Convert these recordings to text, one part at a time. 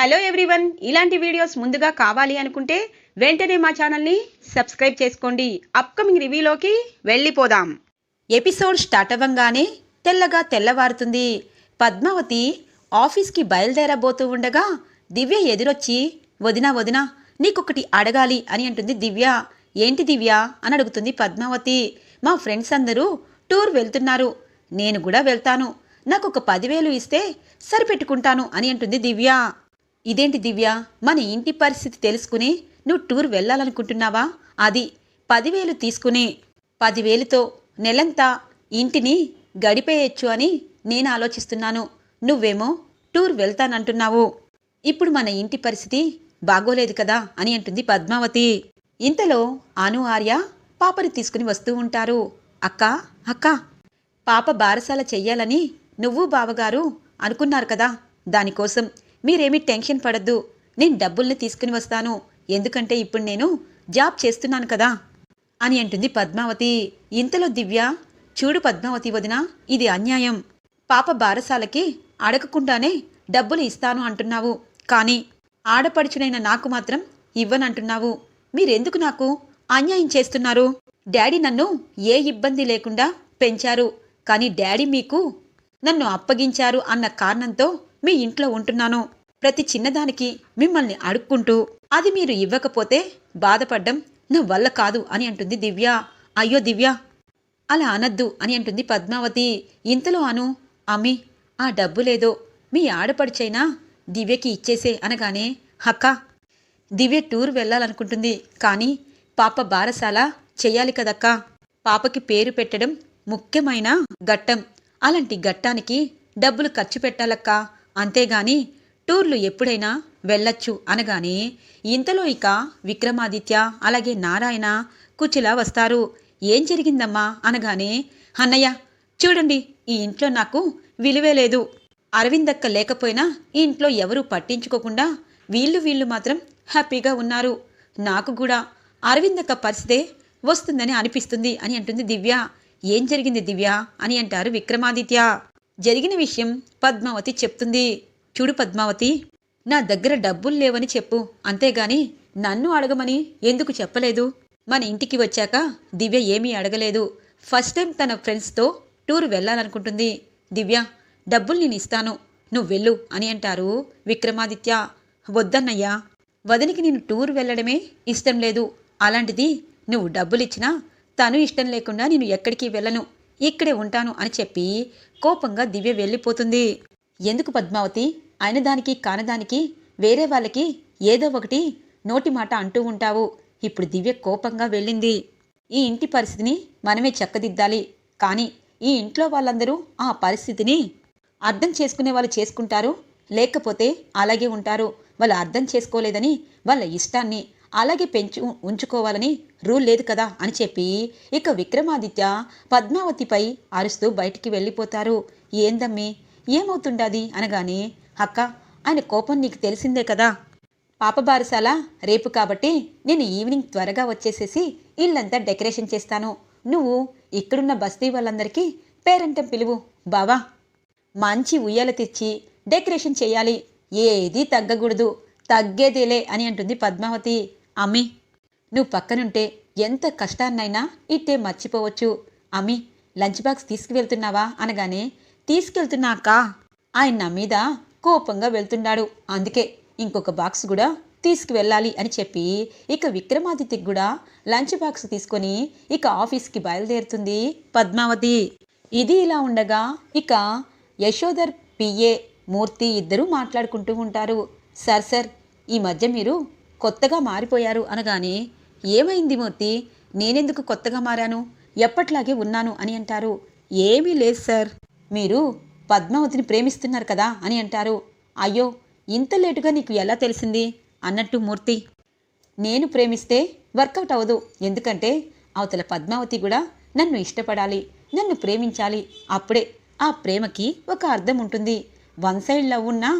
Hello everyone. ఇలాంటి videos ముందుగా కావాలి అనుకుంటే వెంటనే మా ఛానల్ని సబ్స్క్రైబ్ చేసుకోండి. అప్కమింగ్ రివ్యూలోకి వెళ్ళిపోదాం. ఎపిసోడ్ స్టార్ట్ అవ్వంగానే తెల్లగా తెల్లవారుతుంది. పద్మావతి ఆఫీస్కి బయలుదేరబోతూ ఉండగా దివ్య ఎదురొచ్చి వదినా వదినా నీకొకటి అడగాలి అని అంటుంది దివ్య. ఏంటి దివ్య? అని అడుగుతుంది పద్మావతి. మా ఫ్రెండ్స్ అందరూ టూర్ వెళ్తున్నారు. నేను కూడా వెళ్తాను. నాకు ఒక పదివేలు ఇస్తే సరిపెట్టుకుంటాను అని అంటుంది దివ్య. ఇదేంటి దివ్య? మన ఇంటి పరిస్థితి తెలుసుకుని నువ్వు టూర్ వెళ్ళాలనుకుంటున్నావా? అది పదివేలు తీసుకుని పదివేలుతో నెలంతా ఇంటిని గడిపేయచ్చు అని నేను ఆలోచిస్తున్నాను. నువ్వేమో టూర్ వెళ్తానంటున్నావు. ఇప్పుడు మన ఇంటి పరిస్థితి బాగోలేదు కదా అని అంటుంది పద్మావతి. ఇంతలో అను ఆర్య పాపని తీసుకుని వస్తూ ఉంటారు. అక్క అక్క పాప బారసాల చెయ్యాలని నువ్వు బావగారు అనుకున్నారు కదా దానికోసం. మీరేమీ టెన్షన్ పడద్దు. నేను డబ్బుల్ని తీసుకుని వస్తాను. ఎందుకంటే ఇప్పుడు నేను జాబ్ చేస్తున్నాను కదా అని అంటుంది పద్మావతి. ఇంతలో దివ్య చూడు పద్మావతి వదిన ఇది అన్యాయం. పాప బారసాలకి అడగకుండానే డబ్బులు ఇస్తాను అంటున్నావు. కానీ ఆడపడుచునైన నాకు మాత్రం ఇవ్వనంటున్నావు. మీరెందుకు నాకు అన్యాయం చేస్తున్నారు? డాడీ నన్ను ఏ ఇబ్బంది లేకుండా పెంచారు. కానీ డాడీ మీకు నన్ను అప్పగించారు అన్న కారణంతో మీ ఇంట్లో ఉంటున్నాను. ప్రతి చిన్నదానికి మిమ్మల్ని అడుక్కుంటూ అది మీరు ఇవ్వకపోతే బాధపడ్డం నా వల్ల కాదు అని అంటుంది దివ్య. అయ్యో దివ్య! అలా అనద్దు అని అంటుంది పద్మావతి. ఇంతలో అను అమ్మి ఆ డబ్బు లేదో మీ ఆడపడిచైనా దివ్యకి ఇచ్చేసే అనగానే హక్క దివ్య టూర్ వెళ్ళాలనుకుంటుంది. కానీ పాప బారసాల చెయ్యాలి కదక్కా. పాపకి పేరు పెట్టడం ముఖ్యమైన ఘట్టం. అలాంటి ఘట్టానికి డబ్బులు ఖర్చు పెట్టాలక్కా. అంతేగాని టూర్లు ఎప్పుడైనా వెళ్ళొచ్చు అనగానే ఇంతలో ఇక విక్రమాదిత్య అలాగే నారాయణ కుచిలా వస్తారు. ఏం జరిగిందమ్మా అనగానే అన్నయ్య చూడండి ఈ ఇంట్లో నాకు విలువే లేదు. అరవిందక్క లేకపోయినా ఈ ఇంట్లో ఎవరూ పట్టించుకోకుండా వీళ్ళు వీళ్ళు మాత్రం హ్యాపీగా ఉన్నారు. నాకు కూడా అరవిందక్క పరిస్థితే వస్తుందని అనిపిస్తుంది అని అంటుంది దివ్య. ఏం జరిగింది దివ్య? అని అంటారు విక్రమాదిత్య. జరిగిన విషయం పద్మావతి చెప్తుంది. చూడు పద్మావతి నా దగ్గర డబ్బులు లేవని చెప్పు. అంతేగాని నన్ను అడగమని ఎందుకు చెప్పలేదు? మన ఇంటికి వచ్చాక దివ్య ఏమీ అడగలేదు. ఫస్ట్ టైం తన ఫ్రెండ్స్తో టూర్ వెళ్ళాలనుకుంటుంది. దివ్య డబ్బులు నేను ఇస్తాను. నువ్వు వెళ్ళు అని అంటారు విక్రమాదిత్య. వద్దన్నయ్యా వదినికి నేను టూర్ వెళ్ళడమే ఇష్టం లేదు. అలాంటిది నువ్వు డబ్బులిచ్చినా తను ఇష్టం లేకుండా నేను ఎక్కడికి వెళ్ళను. ఇక్కడే ఉంటాను అని చెప్పి కోపంగా దివ్య వెళ్ళిపోతుంది. ఎందుకు పద్మావతి? అయిన దానికి కానదానికి వేరే వాళ్ళకి ఏదో ఒకటి నోటి మాట అంటూ ఉంటావు. ఇప్పుడు దివ్య కోపంగా వెళ్ళింది. ఈ ఇంటి పరిస్థితిని మనమే చక్కదిద్దాలి. కానీ ఈ ఇంట్లో వాళ్ళందరూ ఆ పరిస్థితిని అర్థం చేసుకునే వాళ్ళు చేసుకుంటారు. లేకపోతే అలాగే ఉంటారు. వాళ్ళు అర్థం చేసుకోలేదని వాళ్ళ ఇష్టాన్ని అలాగే పెంచు ఉంచుకోవాలని రూల్ లేదు కదా అని చెప్పి ఇక విక్రమాదిత్య పద్మావతిపై అరుస్తూ బయటికి వెళ్ళిపోతారు. ఏందమ్మి? ఏమవుతుండది? అనగానే అక్క ఆయన కోపం నీకు తెలిసిందే కదా. పాప బారసాల రేపు కాబట్టి నేను ఈవినింగ్ త్వరగా వచ్చేసేసి ఇల్లంతా డెకరేషన్ చేస్తాను. నువ్వు ఇక్కడున్న బస్తీ వాళ్ళందరికీ పేరెంటం పిలువు. బావా. మంచి ఉయ్యాల తెచ్చి డెకరేషన్ చేయాలి. ఏదీ తగ్గకూడదు. తగ్గేదేలే అని అంటుంది పద్మావతి. అమ్మి నువ్వు పక్కనుంటే ఎంత కష్టాన్నైనా ఇట్టే మర్చిపోవచ్చు. అమ్మి లంచ్ బాక్స్ తీసుకువెళ్తున్నావా అనగానే తీసుకెళ్తున్నాక ఆయన నా మీద కోపంగా వెళ్తున్నాడు. అందుకే ఇంకొక బాక్స్ కూడా తీసుకువెళ్ళాలి అని చెప్పి ఇక విక్రమాదిత్యకి కూడా లంచ్ బాక్స్ తీసుకొని ఇక ఆఫీస్కి బయలుదేరుతుంది పద్మావతి. ఇది ఇలా ఉండగా ఇక యశోధర్ పిఏ మూర్తి ఇద్దరూ మాట్లాడుకుంటూ ఉంటారు. సార్ సార్ ఈ మధ్య మీరు కొత్తగా మారిపోయారు అనగానే ఏమైంది మూర్తి? నేనెందుకు కొత్తగా మారాను? ఎప్పట్లాగే ఉన్నాను అని అంటారు. ఏమీ లేదు సార్. మీరు పద్మావతిని ప్రేమిస్తున్నారు కదా అని అంటారు. అయ్యో ఇంత లేటుగా నీకు ఎలా తెలిసింది? అన్నట్టు మూర్తి. నేను ప్రేమిస్తే వర్కౌట్ అవ్వదు. ఎందుకంటే అవతల పద్మావతి కూడా నన్ను ఇష్టపడాలి నన్ను ప్రేమించాలి. అప్పుడే ఆ ప్రేమకి ఒక అర్థం ఉంటుంది. వన్ సైడ్ లవ్ ఉన్నా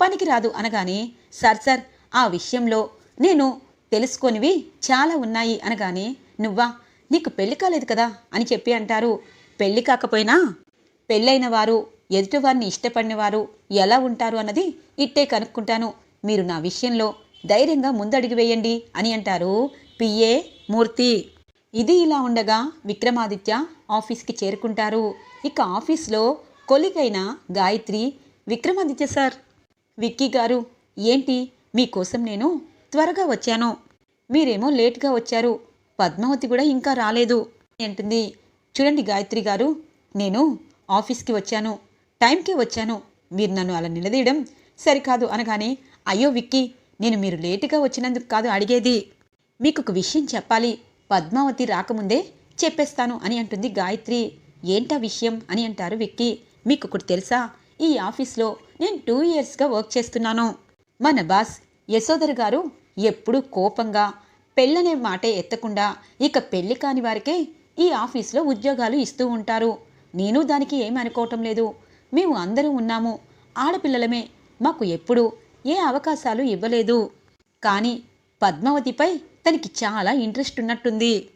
పనికిరాదు అనగానే సార్ సార్ ఆ విషయంలో నేను తెలుసుకొనివి చాలా ఉన్నాయి అనగానే నువ్వా నీకు పెళ్ళి కాలేదు కదా? అని చెప్పి అంటారు. పెళ్ళి కాకపోయినా పెళ్ళైన వారు ఎదుటివారిని ఇష్టపడిన వారు ఎలా ఉంటారు అన్నది ఇట్టే కనుక్కుంటాను. మీరు నా విషయంలో ధైర్యంగా ముందడుగు వేయండి అని అంటారు పిఏ మూర్తి. ఇది ఇలా ఉండగా విక్రమాదిత్య ఆఫీస్కి చేరుకుంటారు. ఇక ఆఫీస్లో కొలికైన గాయత్రి విక్రమాదిత్య సార్ విక్కీ గారు ఏంటి? మీకోసం నేను త్వరగా వచ్చాను. మీరేమో లేట్గా వచ్చారు. పద్మావతి కూడా ఇంకా రాలేదు. అంటుంది. చూడండి గాయత్రి గారు నేను ఆఫీస్కి వచ్చాను. టైంకే వచ్చాను. మీరు నన్ను అలా నిలదీయడం సరికాదు అనగానే అయ్యో విక్కీ నేను మీరు లేటుగా వచ్చినందుకు కాదు అడిగేది. మీకు ఒక విషయం చెప్పాలి. పద్మావతి రాకముందే చెప్పేస్తాను అని అంటుంది గాయత్రి. ఏంటా విషయం అని అంటారు విక్కీ. మీకు ఒకటి తెలుసా? ఈ ఆఫీస్లో నేను టూ ఇయర్స్గా వర్క్ చేస్తున్నాను. మన బాస్ యశోదర్ గారు ఎప్పుడూ కోపంగా పెళ్ళనే మాటే ఎత్తకుండా ఇక పెళ్ళి కాని వారికే ఈ ఆఫీస్లో ఉద్యోగాలు ఇస్తూ ఉంటారు. నేను దానికి ఏమీ అనుకోవటం లేదు. మేము అందరూ ఉన్నాము. ఆడపిల్లలమే. మాకు ఎప్పుడూ ఏ అవకాశాలు ఇవ్వలేదు. కానీ పద్మావతిపై తనకి చాలా ఇంట్రెస్ట్ ఉన్నట్టుంది.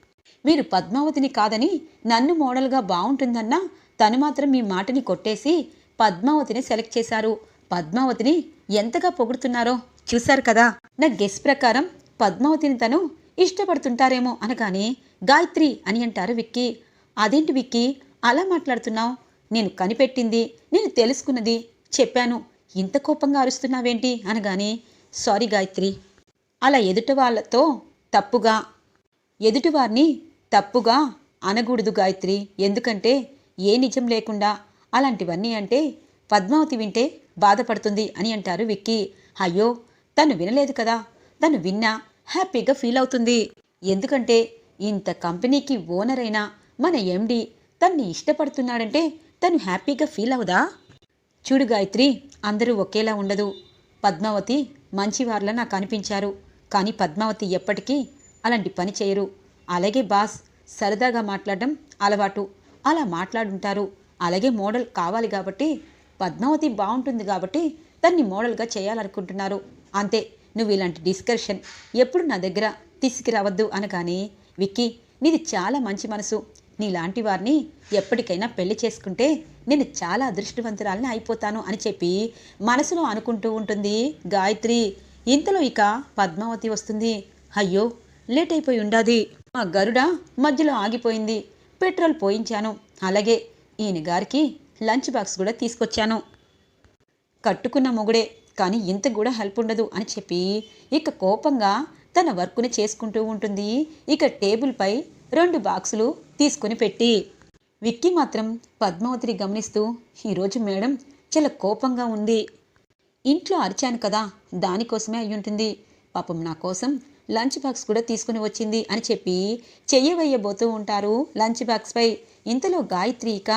మీరు పద్మావతిని కాదని నన్ను మోడల్గా బాగుంటుందన్నా తను మాత్రం మీ మాటని కొట్టేసి పద్మావతిని సెలెక్ట్ చేశారు. పద్మావతిని ఎంతగా పొగుడుతున్నారో చూశారు కదా. నా గెస్ ప్రకారం పద్మావతిని తను ఇష్టపడుతుంటారేమో అనగానే గాయత్రి అని అంటారు విక్కీ. అదేంటి విక్కీ? అలా మాట్లాడుతున్నావు? నేను కనిపెట్టింది నేను తెలుసుకున్నది చెప్పాను. ఇంత కోపంగా అరుస్తున్నావేంటి? అనగానే సారీ గాయత్రి. అలా ఎదుట వాళ్ళతో తప్పుగా ఎదుటివారిని తప్పుగా అనకూడదు గాయత్రి. ఎందుకంటే ఏ నిజం లేకుండా అలాంటివన్నీ అంటే పద్మావతి వింటే బాధపడుతుంది అని అంటారు విక్కీ. అయ్యో తను వినలేదు కదా. తను విన్నా హ్యాపీగా ఫీల్ అవుతుంది. ఎందుకంటే ఇంత కంపెనీకి ఓనర్ అయినా మన ఎండి తన్ని ఇష్టపడుతున్నాడంటే తను హ్యాపీగా ఫీల్ అవదా? చూడు గాయత్రి అందరూ ఒకేలా ఉండదు. పద్మావతి మంచివార్లా నాకు అనిపించారు. కానీ పద్మావతి ఎప్పటికీ అలాంటి పని చేయరు. అలాగే బాస్ సరదాగా మాట్లాడడం అలవాటు. అలా మాట్లాడుంటారు. అలాగే మోడల్ కావాలి కాబట్టి పద్మావతి బాగుంటుంది కాబట్టి దాన్ని మోడల్గా చేయాలనుకుంటున్నారు. అంతే నువ్వు ఇలాంటి డిస్కషన్ ఎప్పుడు నా దగ్గర తీసుకురావద్దు అనగానే విక్కీ నీది చాలా మంచి మనసు. నీలాంటి వారిని ఎప్పటికైనా పెళ్ళి చేసుకుంటే నేను చాలా అదృష్టవంతురాలని అయిపోతాను అని చెప్పి మనసులో అనుకుంటూ ఉంటుంది గాయత్రి. ఇంతలో ఇక పద్మావతి వస్తుంది. అయ్యో లేట్ అయిపోయి ఉండాది. మా గరుడ మధ్యలో ఆగిపోయింది. పెట్రోల్ పోయించాను. అలాగే ఈయన గారికి లంచ్ బాక్స్ కూడా తీసుకొచ్చాను. కట్టుకున్న మొగుడే కానీ ఇంత కూడా హెల్ప్ ఉండదు అని చెప్పి ఇక కోపంగా తన వర్క్ని చేసుకుంటూ ఉంటుంది. ఇక టేబుల్పై రెండు బాక్సులు తీసుకుని పెట్టి విక్కీ మాత్రం పద్మావతిని గమనిస్తూ ఈరోజు మేడం చాలా కోపంగా ఉంది. ఇంట్లో అరిచాను కదా దానికోసమే అయ్యుంటుంది. పాపం నా కోసం లంచ్ బాక్స్ కూడా తీసుకుని వచ్చింది అని చెప్పి చెయ్యవయ్యబోతూ ఉంటారు లంచ్ బాక్స్పై ఇంతలో గాయత్రి ఇక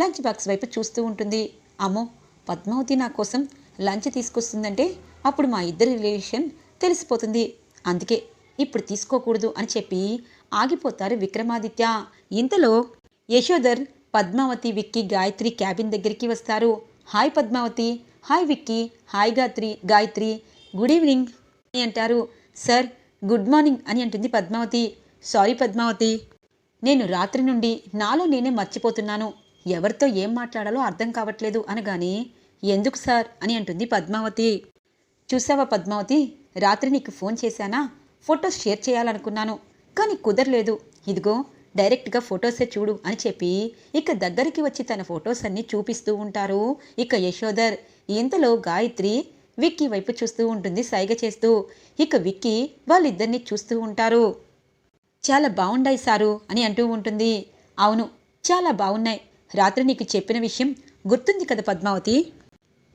లంచ్ బాక్స్ వైపు చూస్తూ ఉంటుంది. అమ్మో పద్మావతి నా కోసం లంచ్ తీసుకొస్తుందంటే అప్పుడు మా ఇద్దరి రిలేషన్ తెలిసిపోతుంది. అందుకే ఇప్పుడు తీసుకోకూడదు అని చెప్పి ఆగిపోతారు విక్రమాదిత్య. ఇంతలో యశోధర్ పద్మావతి విక్కీ గాయత్రి క్యాబిన్ దగ్గరికి వస్తారు. Hi Padmavati. Hi Vicky. Hi Gatri. Gayatri good evening అని అంటారు. సార్ గుడ్ మార్నింగ్ అని అంటుంది పద్మావతి. సారీ పద్మావతి. నేను రాత్రి నుండి నాలో నేనే మర్చిపోతున్నాను. ఎవరితో ఏం మాట్లాడాలో అర్థం కావట్లేదు అనగానే ఎందుకు సార్? అని అంటుంది పద్మావతి. చూసావా పద్మావతి? రాత్రి నీకు ఫోన్ చేశానా? ఫొటోస్ షేర్ చేయాలనుకున్నాను కానీ కుదరలేదు. ఇదిగో డైరెక్ట్గా ఫొటోసే చూడు అని చెప్పి ఇక దగ్గరికి వచ్చి తన ఫొటోస్ అన్నీ చూపిస్తూ ఉంటారు ఇక యశోదర్ ఇంతలో గాయత్రి విక్కీ వైపు చూస్తూ ఉంటుంది సైగ చేస్తూ. ఇక విక్కీ వాళ్ళిద్దరిని చూస్తూ ఉంటారు. చాలా బాగుండాయి సారు అని అంటూ ఉంటుంది. అవును చాలా బాగున్నాయి రాత్రి నీకు చెప్పిన విషయం గుర్తుంది కదా పద్మావతి?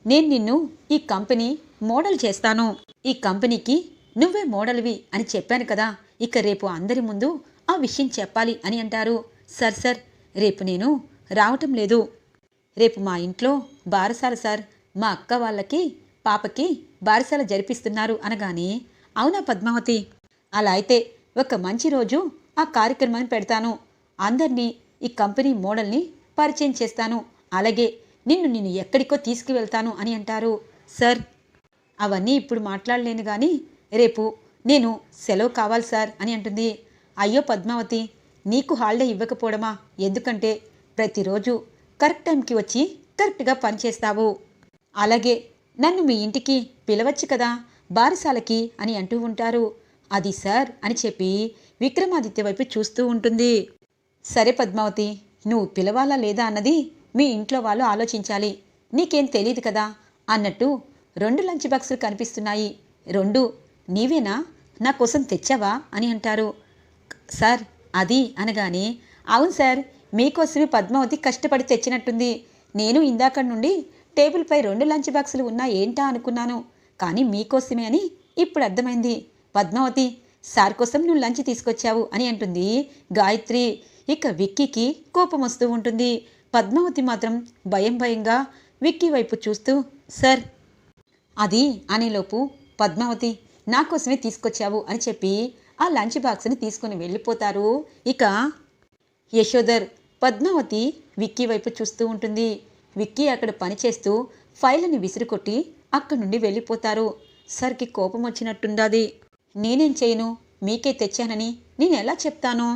నేను నిన్ను ఈ కంపెనీ మోడల్ చేస్తాను. ఈ కంపెనీకి నువ్వే మోడల్వి అని చెప్పాను కదా. ఇక రేపు అందరి ముందు ఆ విషయం చెప్పాలి అని అంటారు. సార్ సార్ రేపు నేను రావటం లేదు. రేపు మా ఇంట్లో బారసాల సార్ మా అక్క వాళ్ళకి పాపకి బారసాల జరిపిస్తున్నారు అనగానే అవునా పద్మావతి? అలా అయితే ఒక మంచి రోజు ఆ కార్యక్రమాన్ని పెడతాను. అందరినీ ఈ కంపెనీ మోడల్ని పరిచయం చేస్తాను. అలాగే నిన్ను నేను ఎక్కడికో తీసుకువెళ్తాను అని అంటారు. సార్ అవన్నీ ఇప్పుడు మాట్లాడలేను కానీ రేపు నేను సెలవు కావాలి సార్ అని అంటుంది. అయ్యో పద్మావతి నీకు హాలిడే ఇవ్వకపోవడమా? ఎందుకంటే ప్రతిరోజు కరెక్ట్ టైంకి వచ్చి కరెక్ట్గా పనిచేస్తావు అలాగే నన్ను మీ ఇంటికి పిలవచ్చు కదా బారసాలకి అని అంటూ ఉంటారు. అది సార్ అని చెప్పి విక్రమాదిత్య వైపు చూస్తూ ఉంటుంది. సరే పద్మావతి నువ్వు పిలవాలా లేదా అన్నది మీ ఇంట్లో వాళ్ళు ఆలోచించాలి. నీకేం తెలియదు కదా? అన్నట్టు రెండు లంచ్ బాక్సులు కనిపిస్తున్నాయి. రెండు నీవేనా? నా కోసం తెచ్చావా? అని అంటారు. సార్ అది అనగానే అవును సార్ మీకోసమే పద్మావతి కష్టపడి తెచ్చినట్టుంది. నేను ఇందాక నుండి టేబుల్పై రెండు లంచ్ బాక్సులు ఉన్నా ఏంటా అనుకున్నాను. కానీ మీకోసమే అని ఇప్పుడు అర్థమైంది. పద్మావతి సార్ కోసం నువ్వు లంచ్ తీసుకొచ్చావు అని అంటుంది గాయత్రి. ఇక విక్కీకి కోపం వస్తూ ఉంటుంది. పద్మావతి మాత్రం భయం భయంగా విక్కీ వైపు చూస్తూ సార్ అది అనేలోపు పద్మావతి నా కోసమే తీసుకొచ్చావు అని చెప్పి ఆ లంచ్ బాక్స్ని తీసుకుని వెళ్ళిపోతారు. ఇక యశోధర్ పద్మావతి విక్కీ వైపు చూస్తూ ఉంటుంది. విక్కీ అక్కడ పనిచేస్తూ ఫైల్ని విసిరికొట్టి అక్కడి నుండి వెళ్ళిపోతారు. సర్కి కోపం వచ్చినట్టుండాది నేనేం చేయను? మీకే తెచ్చానని నేను ఎలా చెప్తాను?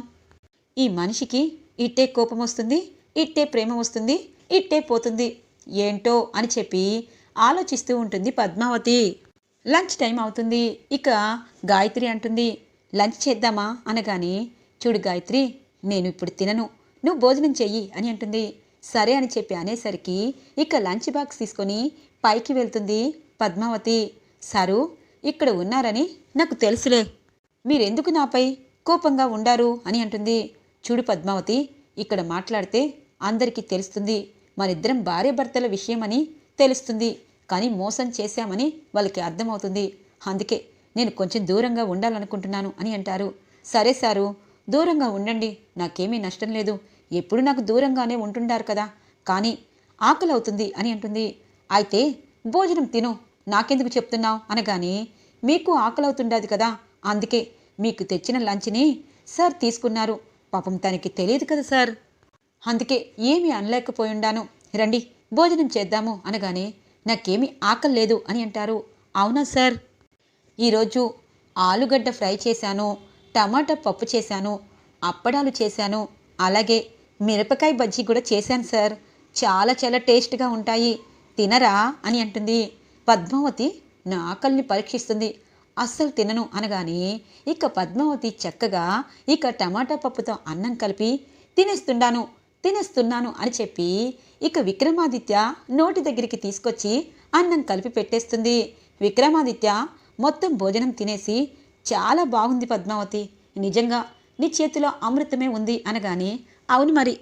ఈ మనిషికి ఇట్టే కోపం వస్తుంది? ఇట్టే ప్రేమ వస్తుంది ఇట్టే పోతుంది ఏంటో అని చెప్పి ఆలోచిస్తూ ఉంటుంది పద్మావతి. లంచ్ టైం అవుతుంది ఇక గాయత్రి అంటుంది లంచ్ చేద్దామా? అనగానే చూడు గాయత్రి నేను ఇప్పుడు తినను నువ్వు భోజనం చెయ్యి అని అంటుంది. సరే అని చెప్పి అనేసరికి ఇక లంచ్ బాక్స్ తీసుకొని పైకి వెళ్తుంది పద్మావతి. సారు ఇక్కడ ఉన్నారని నాకు తెలుసులే మీరెందుకు నాపై కోపంగా ఉండారు? అని అంటుంది. చూడు పద్మావతి ఇక్కడ మాట్లాడితే అందరికీ తెలుస్తుంది. మనిద్దరం భార్యాభర్తల విషయమని తెలుస్తుంది. కానీ మోసం చేశామని వాళ్ళకి అర్థమవుతుంది. అందుకే నేను కొంచెం దూరంగా ఉండాలనుకుంటున్నాను అని అంటారు. సరే సారు దూరంగా ఉండండి. నాకేమీ నష్టం లేదు. ఎప్పుడు నాకు దూరంగానే ఉంటుండారు కదా. కానీ ఆకలి అవుతుంది అని అంటుంది. అయితే భోజనం తిను. నాకెందుకు చెప్తున్నావు అనగానే మీకు ఆకలి అవుతుండదు కదా. అందుకే మీకు తెచ్చిన లంచ్ని సార్ తీసుకున్నారు. పాపం తనకి తెలియదు కదా సార్. అందుకే ఏమీ అనలేకపోయిండాను. రండి భోజనం చేద్దాము అనగానే నాకేమీ ఆకలి లేదు అని అంటారు. అవునా సార్? ఈరోజు ఆలుగడ్డ ఫ్రై చేశాను టమాటా పప్పు చేశాను అప్పడాలు చేశాను అలాగే మిరపకాయ బజ్జీ కూడా చేశాను సార్. చాలా చాలా టేస్ట్గా ఉంటాయి. తినరా? అని అంటుంది. పద్మావతి నా ఆకలిని పరీక్షిస్తుంది. అస్సలు తినను అనగానే ఇక పద్మావతి చక్కగా ఇక టమాటా పప్పుతో అన్నం కలిపి తినేస్తుండాను. తినేస్తున్నాను అని చెప్పి ఇక విక్రమాదిత్య నోటి దగ్గరికి తీసుకొచ్చి అన్నం కలిపి పెట్టేస్తుంది. విక్రమాదిత్య మొత్తం భోజనం తినేసి చాలా బాగుంది పద్మావతి. నిజంగా నీ చేతిలో అమృతమే ఉంది అనగానే అవును మరి.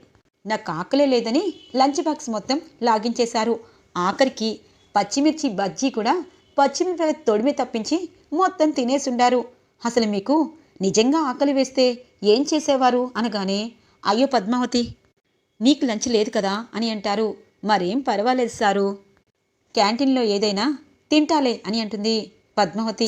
నాకు ఆకలే లేదని లంచ్ బాక్స్ మొత్తం లాగించేశారు. ఆఖరికి పచ్చిమిర్చి బజ్జీ కూడా పచ్చిమిరపకాయ తొడిమి తప్పించి మొత్తం తినేసుండారు. అసలు మీకు నిజంగా ఆకలి వేస్తే ఏం చేసేవారు? అనగానే అయ్యో పద్మావతి నీకు లంచ్ లేదు కదా అని అంటారు. మరేం పర్వాలేదు సారు. క్యాంటీన్లో ఏదైనా తింటాలే అని అంటుంది పద్మావతి.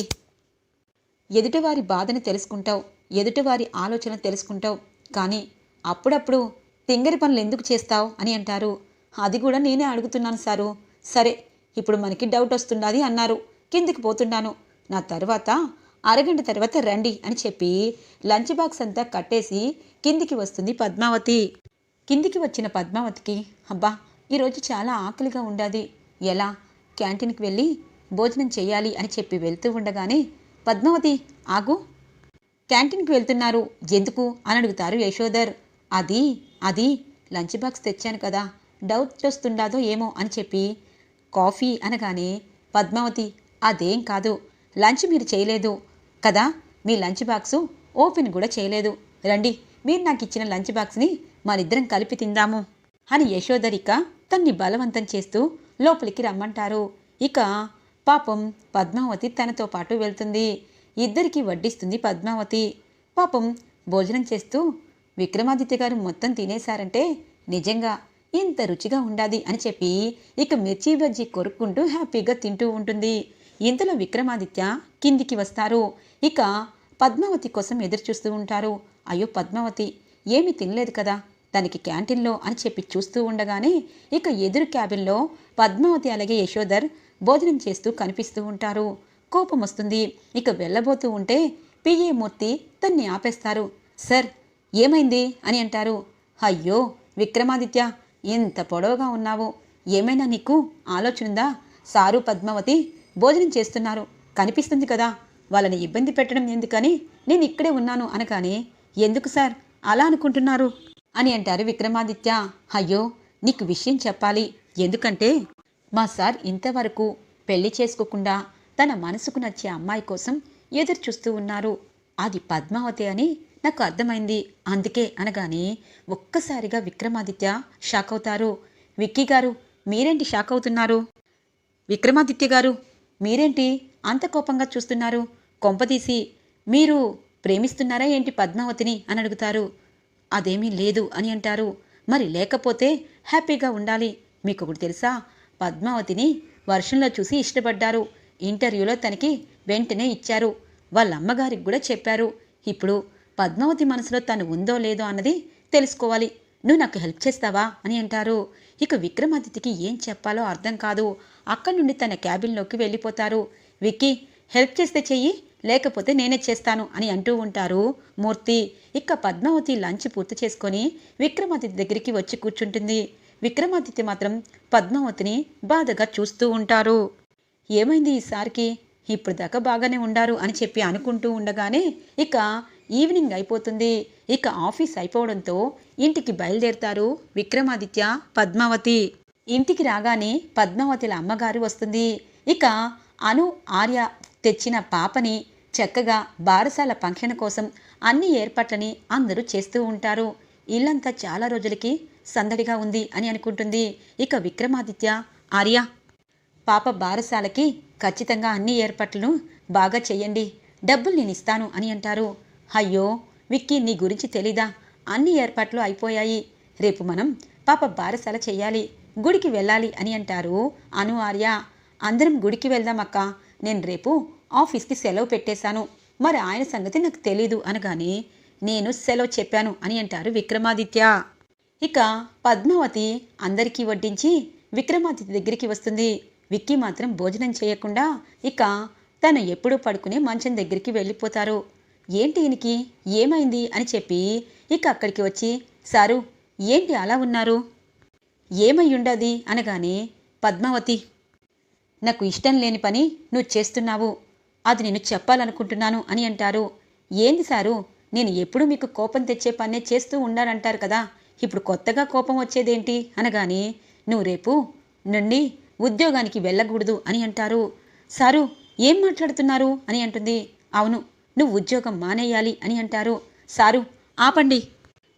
ఎదుటివారి బాధని తెలుసుకుంటావు ఎదుటివారి ఆలోచన తెలుసుకుంటావు కానీ అప్పుడప్పుడు తింగరి పనులు ఎందుకు చేస్తావు అని అంటారు. అది కూడా నేనే అడుగుతున్నాను సారు. సరే ఇప్పుడు మనకి డౌట్ వస్తున్నది అన్నారు. కిందికి పోతున్నాను. నా తర్వాత అరగంట తర్వాత రండి అని చెప్పి లంచ్ బాక్స్ అంతా కట్టేసి కిందికి వస్తుంది పద్మావతి. కిందికి వచ్చిన పద్మావతికి అబ్బా ఈరోజు చాలా ఆకలిగా ఉండాది. ఎలా? క్యాంటీన్కి వెళ్ళి భోజనం చేయాలి అని చెప్పి వెళ్తూ ఉండగానే పద్మావతి ఆగు. క్యాంటీన్కి వెళ్తున్నారు. ఎందుకు? అని అడుగుతారు యశోదర్ అది అది లంచ్ బాక్స్ తెచ్చాను కదా. డౌట్ వస్తుండాదో ఏమో అని చెప్పి కాఫీ అనగానే పద్మావతి అదేం కాదు. లంచ్ మీరు చేయలేదు కదా. మీ లంచ్ బాక్సు ఓపెన్ కూడా చేయలేదు. రండి మీరు నాకు ఇచ్చిన లంచ్ బాక్స్ని మనిద్దరం కలిపి తిందాము అని యశోదరిక తన్ని బలవంతం చేస్తూ లోపలికి రమ్మంటారు. ఇక పాపం పద్మావతి తనతో పాటు వెళ్తుంది. ఇద్దరికి వడ్డిస్తుంది పద్మావతి. పాపం భోజనం చేస్తూ విక్రమాదిత్య గారు మొత్తం తినేశారంటే నిజంగా ఇంత రుచిగా ఉండాది అని చెప్పి ఇక మిర్చి బజ్జీ కొరుక్కుంటూ హ్యాపీగా తింటూ ఉంటుంది. ఇంతలో విక్రమాదిత్య కిందికి వస్తారు. ఇక పద్మావతి కోసం ఎదురు చూస్తూ ఉంటారు. అయ్యో పద్మావతి ఏమీ తినలేదు కదా? తనకి క్యాంటీన్లో అని చెప్పి చూస్తూ ఉండగానే ఇక ఎదురు క్యాబిన్లో పద్మావతి అలాగే యశోధర్ భోజనం చేస్తూ కనిపిస్తూ ఉంటారు. కోపం వస్తుంది. ఇక వెళ్ళబోతూ ఉంటే పిఏ మూర్తి తన్ని ఆపేస్తారు. సార్ ఏమైంది? అని అంటారు. అయ్యో విక్రమాదిత్య ఎంత పొడవుగా ఉన్నావు. ఏమైనా నీకు ఆలోచన ఉందా? సారు పద్మావతి భోజనం చేస్తున్నారు. కనిపిస్తుంది కదా. వాళ్ళని ఇబ్బంది పెట్టడం ఎందుకని నేను ఇక్కడే ఉన్నాను అనగానే ఎందుకు సార్? అలా అనుకుంటున్నారు. అని అంటారు విక్రమాదిత్య. అయ్యో నీకు విషయం చెప్పాలి. ఎందుకంటే మా సార్ ఇంతవరకు పెళ్ళి చేసుకోకుండా తన మనసుకు నచ్చే అమ్మాయి కోసం ఎదురు చూస్తూ ఉన్నారు. అది పద్మావతి అని నాకు అర్థమైంది. అందుకే అనగానే ఒక్కసారిగా విక్రమాదిత్య షాక్ అవుతారు. విక్కీ గారు మీరేంటి షాక్ అవుతున్నారు? విక్రమాదిత్య గారు మీరేంటి అంత కోపంగా చూస్తున్నారు? కొంపదీసి మీరు ప్రేమిస్తున్నారా ఏంటి పద్మావతిని అని అడుగుతారు. అదేమీ లేదు అని అంటారు. మరి లేకపోతే హ్యాపీగా ఉండాలి. మీకు ఒకటి తెలుసా? పద్మావతిని వర్షంలో చూసి ఇష్టపడ్డారు. ఇంటర్వ్యూలో తనకి వెంటనే ఇచ్చారు. వాళ్ళ అమ్మగారికి కూడా చెప్పారు. ఇప్పుడు పద్మావతి మనసులో తను ఉందో లేదో అన్నది తెలుసుకోవాలి. నువ్వు నాకు హెల్ప్ చేస్తావా? అని అంటారు. ఇక విక్రమాదిత్యకి ఏం చెప్పాలో అర్థం కాదు. అక్కడి నుండి తన క్యాబిన్లోకి వెళ్ళిపోతారు. విక్కీ హెల్ప్ చేస్తే చెయ్యి. లేకపోతే నేనే చేస్తాను అని అంటూ ఉంటారు. మూర్తి ఇక పద్మావతి లంచ్ పూర్తి చేసుకొని విక్రమాదిత్య దగ్గరికి వచ్చి కూర్చుంటుంది. విక్రమాదిత్య మాత్రం పద్మావతిని బాధగా చూస్తూ ఉంటారు. ఏమైంది ఈసారికి ఇప్పుడు దాకా బాగానే ఉండారు అని చెప్పి అనుకుంటూ ఉండగానే ఇక ఈవినింగ్ అయిపోతుంది. ఇక ఆఫీస్ అయిపోవడంతో ఇంటికి బయలుదేరుతారు విక్రమాదిత్య పద్మావతి. ఇంటికి రాగానే పద్మావతిల అమ్మగారు వస్తుంది. ఇక అను ఆర్య తెచ్చిన పాపని చక్కగా బారసాల ఫంక్షన్ కోసం అన్ని ఏర్పాట్లని అందరూ చేస్తూ ఉంటారు. ఇల్లంతా చాలా రోజులకి సందడిగా ఉంది అని అనుకుంటుంది. ఇక విక్రమాదిత్య ఆర్య. పాప బారసాలకి ఖచ్చితంగా అన్ని ఏర్పాట్లను బాగా చెయ్యండి డబ్బులు నేను ఇస్తాను అని అంటారు. అయ్యో విక్కీ నీ గురించి తెలీదా? అన్ని ఏర్పాట్లు అయిపోయాయి. రేపు మనం పాప బారసాల చెయ్యాలి గుడికి వెళ్ళాలి అని అంటారు అను ఆర్య. అందరం గుడికి వెళ్దాం అక్క. నేను రేపు ఆఫీస్కి సెలవు పెట్టేశాను. మరి ఆయన సంగతి నాకు తెలీదు అనగానే నేను సెలవు చెప్పాను అని అంటారు విక్రమాదిత్య. ఇక పద్మావతి అందరికీ వడ్డించి విక్రమాదిత్య దగ్గరికి వస్తుంది. విక్కీ మాత్రం భోజనం చేయకుండా ఇక తను ఎప్పుడూ పడుకునే మంచం దగ్గరికి వెళ్ళిపోతారు. ఏంటి ఈయనకి? ఏమైంది? అని చెప్పి ఇక అక్కడికి వచ్చి సారు ఏంటి అలా ఉన్నారు? ఏమై ఉండది? అనగానే పద్మావతి నాకు ఇష్టం లేని పని నువ్వు చేస్తున్నావు. అది నేను చెప్పాలనుకుంటున్నాను అని అంటారు. ఏంది సారు? నేను ఎప్పుడు మీకు కోపం తెచ్చే పనే చేస్తూ ఉన్నానంటారు కదా. ఇప్పుడు కొత్తగా కోపం వచ్చేదేంటి? అనగానే నువ్వు రేపు నుండి ఉద్యోగానికి వెళ్ళకూడదు అని అంటారు. సారు ఏం మాట్లాడుతున్నారు? అని అంటుంది. అవును నువ్వు ఉద్యోగం మానేయాలి అని అంటారు. సారు ఆపండి.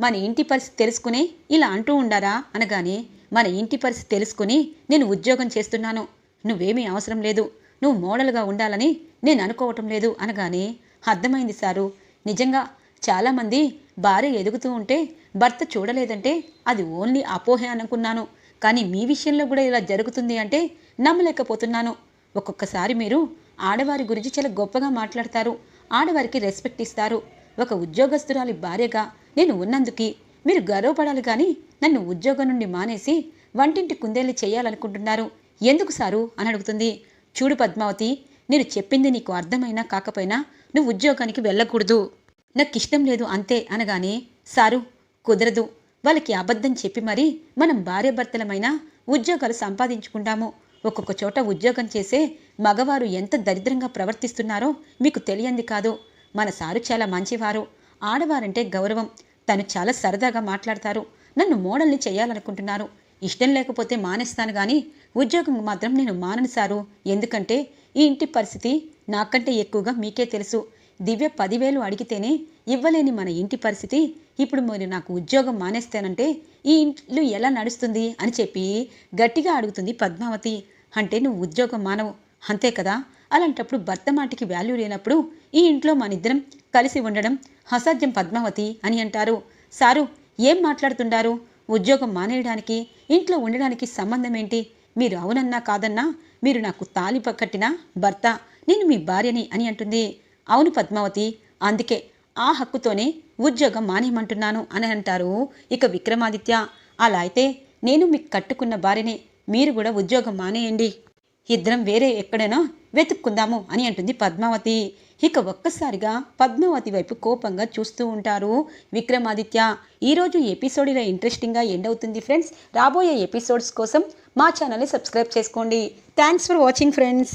మన ఇంటి పరిస్థితి తెలుసుకునే ఇలా అంటూ ఉండారా? అనగానే మన ఇంటి పరిస్థితి తెలుసుకుని నేను ఉద్యోగం చేస్తున్నాను. నువ్వేమీ అవసరం లేదు. నువ్వు మోడల్గా ఉండాలని నేను అనుకోవటం లేదు అనగానే అర్థమైంది సారు. నిజంగా చాలామంది భార్య ఎదుగుతూ ఉంటే భర్త చూడలేదంటే అది ఓన్లీ అపోహే అనుకున్నాను. కానీ మీ విషయంలో కూడా ఇలా జరుగుతుంది అంటే నమ్మలేకపోతున్నాను. ఒక్కొక్కసారి మీరు ఆడవారి గురించి చాలా గొప్పగా మాట్లాడతారు. ఆడవారికి రెస్పెక్ట్ ఇస్తారు. ఒక ఉద్యోగస్తురాలి భార్యగా నేను ఉన్నందుకి మీరు గర్వపడాలి కానీ నన్ను ఉద్యోగం నుండి మానేసి వంటింటి కుందేళ్ళు చేయాలనుకుంటున్నారు. ఎందుకు సారు? అని అడుగుతుంది. చూడు పద్మావతి నేను చెప్పింది నీకు అర్థమైనా కాకపోయినా నువ్వు ఉద్యోగానికి వెళ్ళకూడదు. నాకు ఇష్టం లేదు అంతే అనగానే సారు కుదరదు. వాళ్ళకి అబద్ధం చెప్పి మరీ మనం భార్యాభర్తలమైన ఉద్యోగాలు సంపాదించుకుంటాము. ఒక్కొక్క చోట ఉద్యోగం చేసే మగవారు ఎంత దరిద్రంగా ప్రవర్తిస్తున్నారో మీకు తెలియంది కాదు. మన సారు చాలా మంచివారు. ఆడవారంటే గౌరవం. తను చాలా సరదాగా మాట్లాడతారు. నన్ను మోడల్ని చేయాలనుకుంటున్నారు. ఇష్టం లేకపోతే మానేస్తాను కానీ ఉద్యోగం మాత్రం నేను మానను సారు. ఎందుకంటే ఈ ఇంటి పరిస్థితి నాకంటే ఎక్కువగా మీకే తెలుసు. దివ్య పదివేలు అడిగితేనే ఇవ్వలేని మన ఇంటి పరిస్థితి. ఇప్పుడు మీరు నాకు ఉద్యోగం మానేస్తానంటే ఈ ఇంట్లో ఎలా నడుస్తుంది అని చెప్పి గట్టిగా అడుగుతుంది పద్మావతి. అంటే నువ్వు ఉద్యోగం మానవు. అంతే కదా? అలాంటప్పుడు భర్త మాటికి వాల్యూ లేనప్పుడు ఈ ఇంట్లో మనిద్దరం కలిసి ఉండడం అసాధ్యం పద్మావతి అని అంటారు. సారు ఏం మాట్లాడుతుండారు? ఉద్యోగం మానేయడానికి ఇంట్లో ఉండడానికి సంబంధం ఏంటి? మీరు అవునన్నా కాదన్నా మీరు నాకు తాలి కట్టిన భర్త నేను మీ భార్యని అని అంటుంది. అవును పద్మావతి అందుకే ఆ హక్కుతోనే ఉద్యోగం మానేయమంటున్నాను అని అంటారు ఇక విక్రమాదిత్య. అలా అయితే నేను మీకు కట్టుకున్న భార్యని మీరు కూడా ఉద్యోగం మానేయండి. ఇద్దరం వేరే ఎక్కడైనా వెతుక్కుందాము అని అంటుంది పద్మావతి. ఇక ఒక్కసారిగా పద్మావతి వైపు కోపంగా చూస్తూ ఉంటారు విక్రమాదిత్య. ఈరోజు ఎపిసోడ్ ఇలా ఇంట్రెస్టింగ్గా ఎండ్ అవుతుంది ఫ్రెండ్స్ రాబోయే ఎపిసోడ్స్ కోసం మా ఛానల్ని సబ్స్క్రైబ్ చేసుకోండి. Thanks for watching friends